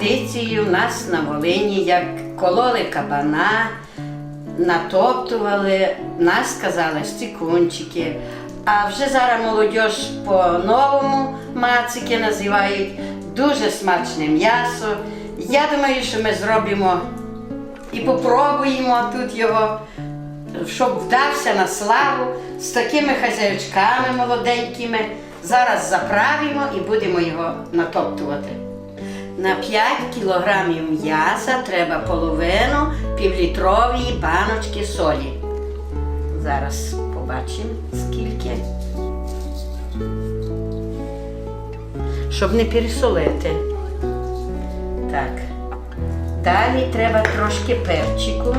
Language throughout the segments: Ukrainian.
За традицією в нас на Волині, як кололи кабана, натоптували, нас казали стікунчики. А вже зараз молодь по-новому мацики називають. Дуже смачне м'ясо. Я думаю, що ми зробимо і попробуємо тут його, щоб вдався на славу з такими хазяючками молоденькими. Зараз заправимо і будемо його натоптувати. На 5 кілограмів м'яса треба половину півлітрової баночки солі. Зараз побачимо скільки. Щоб не пересолити. Так. Далі треба трошки перчику.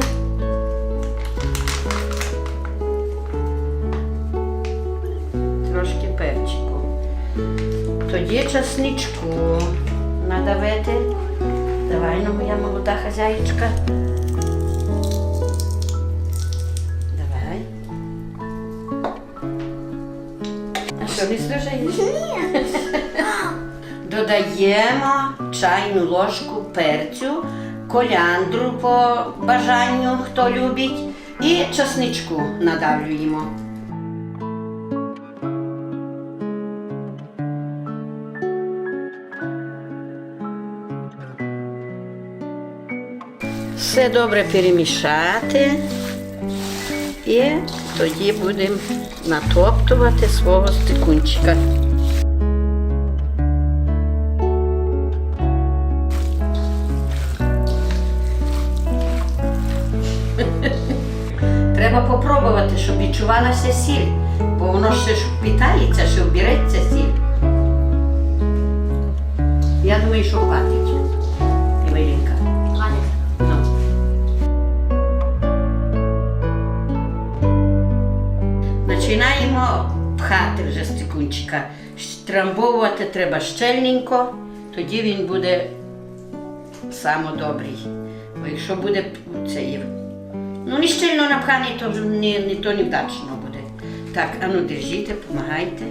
Трошки перчику. Тоді часничку надавити. Давай, ну моя молода хазяїчка. Давай. А що, не служаєш? Додаємо чайну ложку перцю, коляндру по бажанню, хто любить, і часничку надавлюємо. Все добре перемішати і тоді будемо натоптувати свого стикунчика. Треба попробувати, щоб відчувалася сіль, бо воно ще ж впітається, ще вбереться сіль. Я думаю, що хватить. Пхати вже стикунчика. Трамбовувати треба щельненько, тоді він буде самодобрий. Бо якщо буде цей, ну не щільно напханий, то не, не то невдачно буде. Так, ану держіть, допомагайте.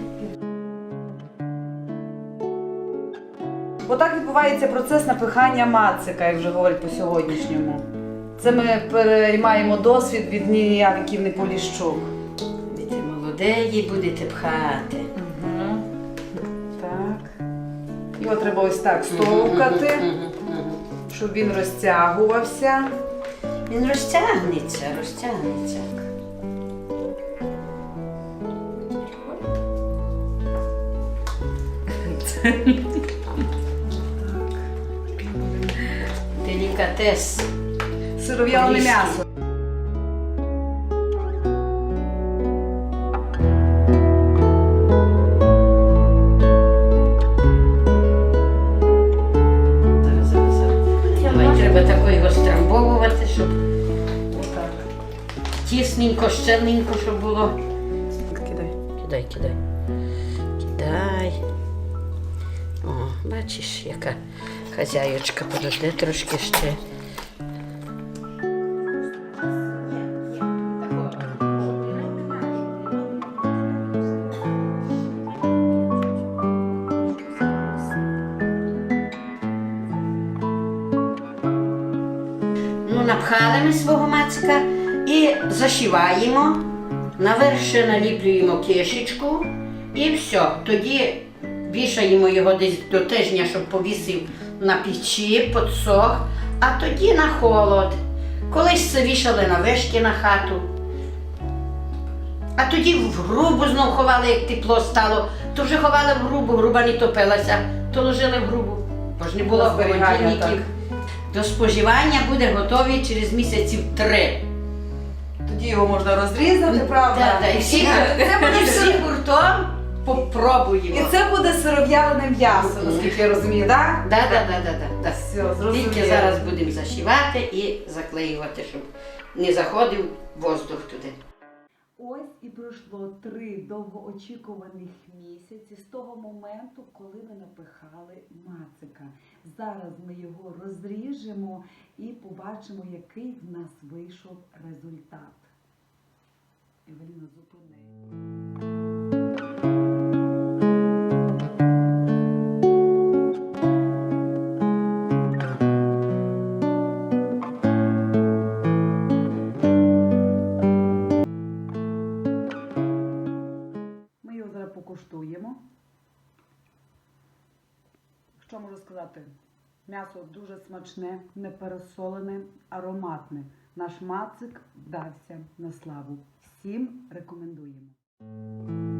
Отак відбувається процес напихання мацика, як вже говорять по сьогоднішньому. Це ми переймаємо досвід від ніяків не Будете молодеї, будете пхати. Угу. Так. Його треба ось так стовкати, щоб він розтягувався. Він розтягнеться, розтягнеться. Делікатес. Поліський. м'ясо. Тісненько, щеленько, щоб було. Кидай. Кидай, кидай. Кидай. О, бачиш, яка хазяючка подожди трошки ще. Напхали ми свого мацика і зашиваємо. Наверх ще наліплюємо кишечку і все. Тоді вішаємо його десь до тижня, щоб повісив на печі, подсох, а тоді на холод. Колись це вішали на вишки на хату. А тоді в грубу знов ховали, як тепло стало, то вже ховали в грубу, груба не топилася, то ложили в грубу. Бо ж не було холодильників. До споживання буде готовий через місяців три. Тоді його можна розрізати, правда? Так, так, і всі, це буде всі гуртом попробуємо. І це буде сиров'яне м'ясо, наскільки я розумію, так? Да, да, да, да, да, да. Все, зрозуміло. Тільки зараз будемо зашивати і заклеювати, щоб не заходив воздух туди. Ось і пройшло три довгоочікуваних місяці з того моменту, коли ми напихали мацика. Зараз ми його розріжемо і побачимо, який в нас вийшов результат. Евеліна, зупини. покуштуємо. Що можу сказати? М'ясо дуже смачне, непересолене, ароматне. Наш мацик вдався на славу. Всім рекомендуємо.